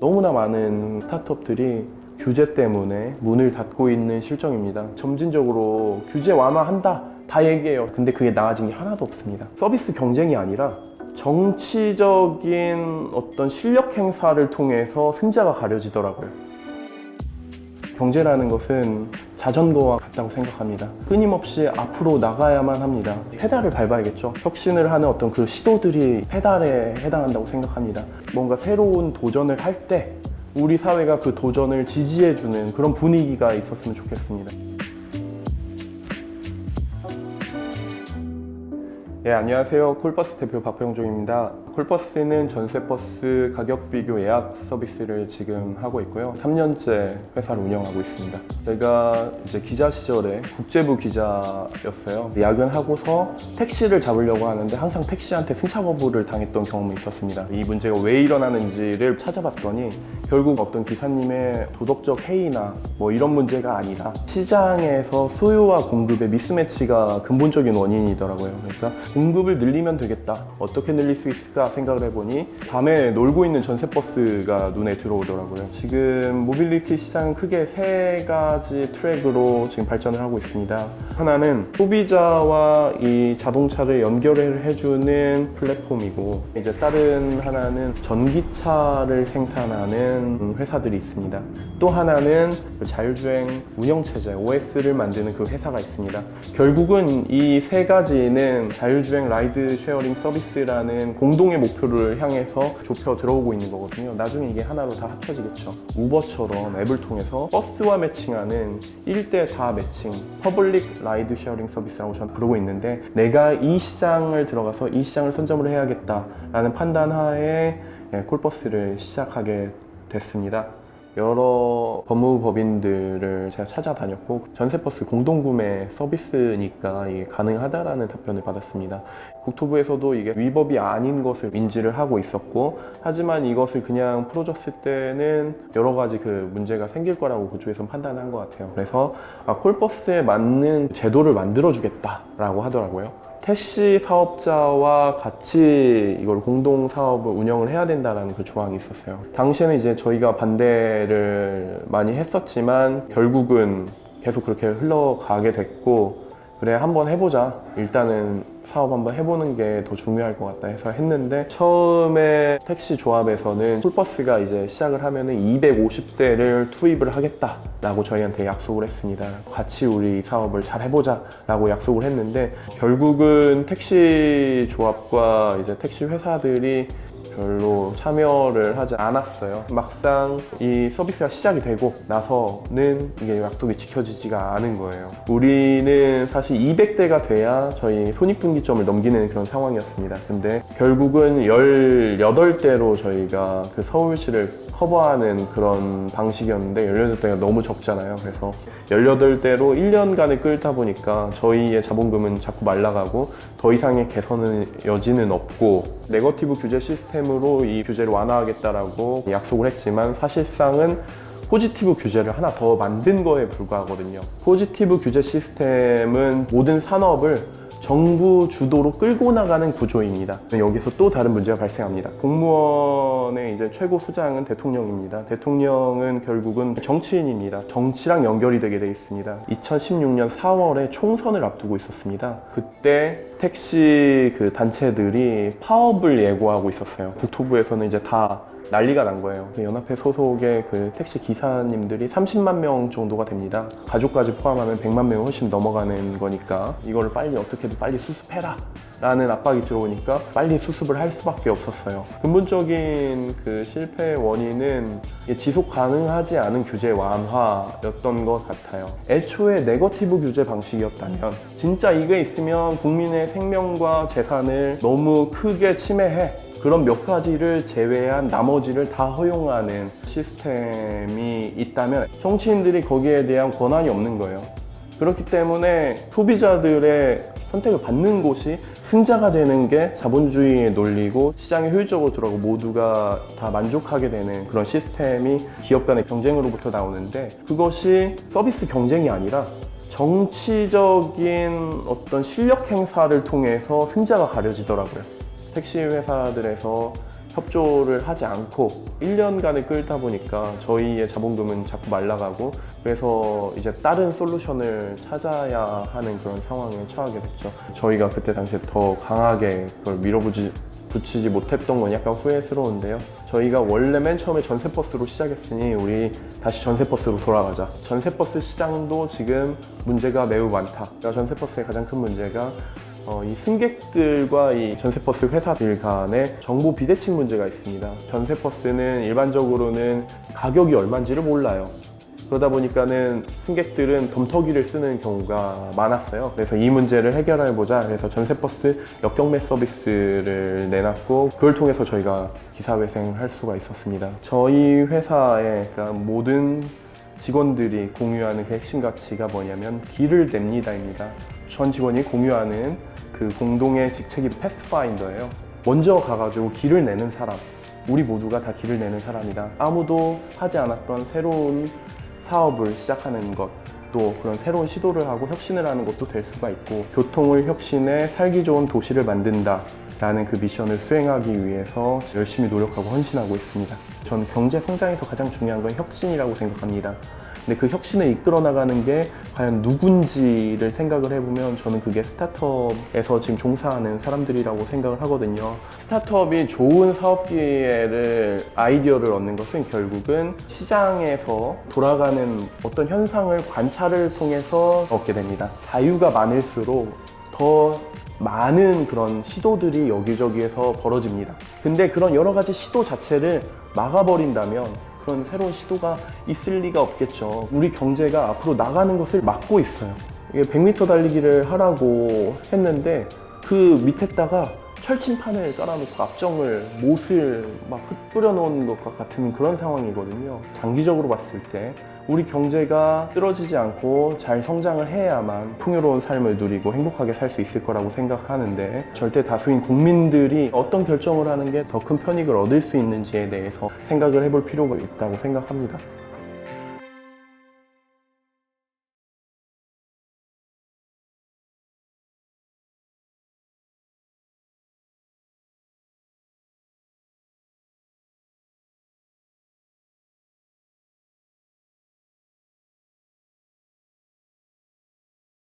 너무나 많은 스타트업들이 규제 때문에 문을 닫고 있는 실정입니다. 점진적으로 규제 완화한다. 다 얘기해요. 근데 그게 나아진 게 하나도 없습니다. 서비스 경쟁이 아니라 정치적인 어떤 실력 행사를 통해서 승자가 가려지더라고요. 경제라는 것은 자전거와 같다고 생각합니다. 끊임없이 앞으로 나가야만 합니다. 페달을 밟아야겠죠. 혁신을 하는 어떤 그 시도들이 페달에 해당한다고 생각합니다. 뭔가 새로운 도전을 할 때 우리 사회가 그 도전을 지지해주는 그런 분위기가 있었으면 좋겠습니다. 예, 안녕하세요. 콜버스 대표 박병종입니다. 콜버스는 전세버스 가격 비교 예약 서비스를 지금 하고 있고요. 3년째 회사를 운영하고 있습니다. 제가 이제 기자 시절에 국제부 기자였어요. 야근하고서 택시를 잡으려고 하는데 항상 택시한테 승차 거부를 당했던 경험이 있었습니다. 이 문제가 왜 일어나는지를 찾아봤더니 결국 어떤 기사님의 도덕적 해이나 뭐 이런 문제가 아니라 시장에서 수요와 공급의 미스매치가 근본적인 원인이더라고요. 그러니까 공급을 늘리면 되겠다. 어떻게 늘릴 수 있을까 생각을 해보니 밤에 놀고 있는 전세버스가 눈에 들어오더라고요. 지금 모빌리티 시장은 크게 세 가지 트랙으로 지금 발전을 하고 있습니다. 하나는 소비자와 이 자동차를 연결을 해주는 플랫폼이고 이제 다른 하나는 전기차를 생산하는 회사들이 있습니다. 또 하나는 그 자율주행 운영체제 OS를 만드는 그 회사가 있습니다. 결국은 이 세 가지는 자율 주행 라이드 쉐어링 서비스라는 공동의 목표를 향해서 좁혀 들어오고 있는 거거든요. 나중에 이게 하나로 다 합쳐지겠죠. 우버처럼 앱을 통해서 버스와 매칭하는 1대 다 매칭 퍼블릭 라이드 쉐어링 서비스라고 저는 부르고 있는데 내가 이 시장을 들어가서 이 시장을 선점을 해야겠다라는 판단 하에 예, 콜버스를 시작하게 됐습니다. 여러 법무법인들을 제가 찾아다녔고 전세버스 공동구매 서비스니까 이게 가능하다라는 답변을 받았습니다. 국토부에서도 이게 위법이 아닌 것을 인지를 하고 있었고 하지만 이것을 그냥 풀어줬을 때는 여러 가지 그 문제가 생길 거라고 그쪽에서 판단한 것 같아요. 그래서 아, 콜버스에 맞는 제도를 만들어주겠다라고 하더라고요. 택시 사업자와 같이 이걸 공동 사업을 운영을 해야 된다는 그 조항이 있었어요. 당시에는 이제 저희가 반대를 많이 했었지만 결국은 계속 그렇게 흘러가게 됐고 그래 한번 해보자. 일단은 사업 한번 해보는 게 더 중요할 것 같다 해서 했는데 처음에 택시 조합에서는 쿨버스가 이제 시작을 하면은 250대를 투입을 하겠다라고 저희한테 약속을 했습니다. 같이 우리 사업을 잘 해보자 라고 약속을 했는데 결국은 택시 조합과 이제 택시 회사들이 별로 참여를 하지 않았어요. 막상 이 서비스가 시작이 되고 나서는 이게 약속이 지켜지지가 않은 거예요. 우리는 사실 200대가 돼야 저희 손익분기점을 넘기는 그런 상황이었습니다. 근데 결국은 18대로 저희가 그 서울시를 커버하는 그런 방식이었는데 18대가 너무 적잖아요. 그래서 18대로 1년간을 끌다 보니까 저희의 자본금은 자꾸 말라가고 더 이상의 개선의 여지는 없고 네거티브 규제 시스템으로 이 규제를 완화하겠다라고 약속을 했지만 사실상은 포지티브 규제를 하나 더 만든 거에 불과하거든요. 포지티브 규제 시스템은 모든 산업을 정부 주도로 끌고 나가는 구조입니다. 여기서 또 다른 문제가 발생합니다. 공무원의 이제 최고 수장은 대통령입니다. 대통령은 결국은 정치인입니다. 정치랑 연결이 되게 돼 있습니다. 2016년 4월에 총선을 앞두고 있었습니다. 그때 택시 그 단체들이 파업을 예고하고 있었어요. 국토부에서는 이제 다 난리가 난 거예요. 그 연합회 소속의 그 택시 기사님들이 30만 명 정도가 됩니다. 가족까지 포함하면 100만 명이 훨씬 넘어가는 거니까 이거를 빨리 어떻게든 빨리 수습해라. 라는 압박이 들어오니까 빨리 수습을 할 수밖에 없었어요. 근본적인 그 실패의 원인은 지속 가능하지 않은 규제 완화였던 것 같아요. 애초에 네거티브 규제 방식이었다면 진짜 이게 있으면 국민의 생명과 재산을 너무 크게 침해해. 그런 몇 가지를 제외한 나머지를 다 허용하는 시스템이 있다면 정치인들이 거기에 대한 권한이 없는 거예요. 그렇기 때문에 소비자들의 선택을 받는 곳이 승자가 되는 게 자본주의의 논리고 시장에 효율적으로 들어가고 모두가 다 만족하게 되는 그런 시스템이 기업 간의 경쟁으로부터 나오는데 그것이 서비스 경쟁이 아니라 정치적인 어떤 실력 행사를 통해서 승자가 가려지더라고요. 택시 회사들에서 협조를 하지 않고 1년간을 끌다 보니까 저희의 자본금은 자꾸 말라가고 그래서 이제 다른 솔루션을 찾아야 하는 그런 상황에 처하게 됐죠. 저희가 그때 당시에 더 강하게 그걸 밀어붙이지 붙이지 못했던 건 약간 후회스러운데요. 저희가 원래 맨 처음에 전세버스로 시작했으니 우리 다시 전세버스로 돌아가자. 전세버스 시장도 지금 문제가 매우 많다. 그러니까 전세버스의 가장 큰 문제가 어, 이 승객들과 이 전세버스 회사들 간의 정보 비대칭 문제가 있습니다. 전세버스는 일반적으로는 가격이 얼마인지를 몰라요. 그러다 보니까는 승객들은 덤터기를 쓰는 경우가 많았어요. 그래서 이 문제를 해결해 보자. 그래서 전세버스 역경매 서비스를 내놨고 그걸 통해서 저희가 기사회생할 수가 있었습니다. 저희 회사의 그러니까 모든 직원들이 공유하는 그 핵심 가치가 뭐냐면 길을 냅니다입니다. 전 직원이 공유하는 그 공동의 직책이 패스파인더예요. 먼저 가가지고 길을 내는 사람. 우리 모두가 다 길을 내는 사람이다. 아무도 하지 않았던 새로운 사업을 시작하는 것, 또 그런 새로운 시도를 하고 혁신을 하는 것도 될 수가 있고, 교통을 혁신해 살기 좋은 도시를 만든다. 라는 그 미션을 수행하기 위해서 열심히 노력하고 헌신하고 있습니다. 저는 경제 성장에서 가장 중요한 건 혁신이라고 생각합니다. 근데 그 혁신을 이끌어 나가는 게 과연 누군지를 생각을 해보면 저는 그게 스타트업에서 지금 종사하는 사람들이라고 생각을 하거든요. 스타트업이 좋은 사업 기회를 아이디어를 얻는 것은 결국은 시장에서 돌아가는 어떤 현상을 관찰을 통해서 얻게 됩니다. 자유가 많을수록 더 많은 그런 시도들이 여기저기에서 벌어집니다. 근데 그런 여러 가지 시도 자체를 막아버린다면 그런 새로운 시도가 있을 리가 없겠죠. 우리 경제가 앞으로 나가는 것을 막고 있어요. 이게 100m 달리기를 하라고 했는데 그 밑에다가 철침판을 깔아놓고 앞정을 못을 막 뿌려놓은 것과 같은 그런 상황이거든요. 장기적으로 봤을 때 우리 경제가 떨어지지 않고 잘 성장을 해야만 풍요로운 삶을 누리고 행복하게 살 수 있을 거라고 생각하는데 절대 다수인 국민들이 어떤 결정을 하는 게 더 큰 편익을 얻을 수 있는지에 대해서 생각을 해볼 필요가 있다고 생각합니다.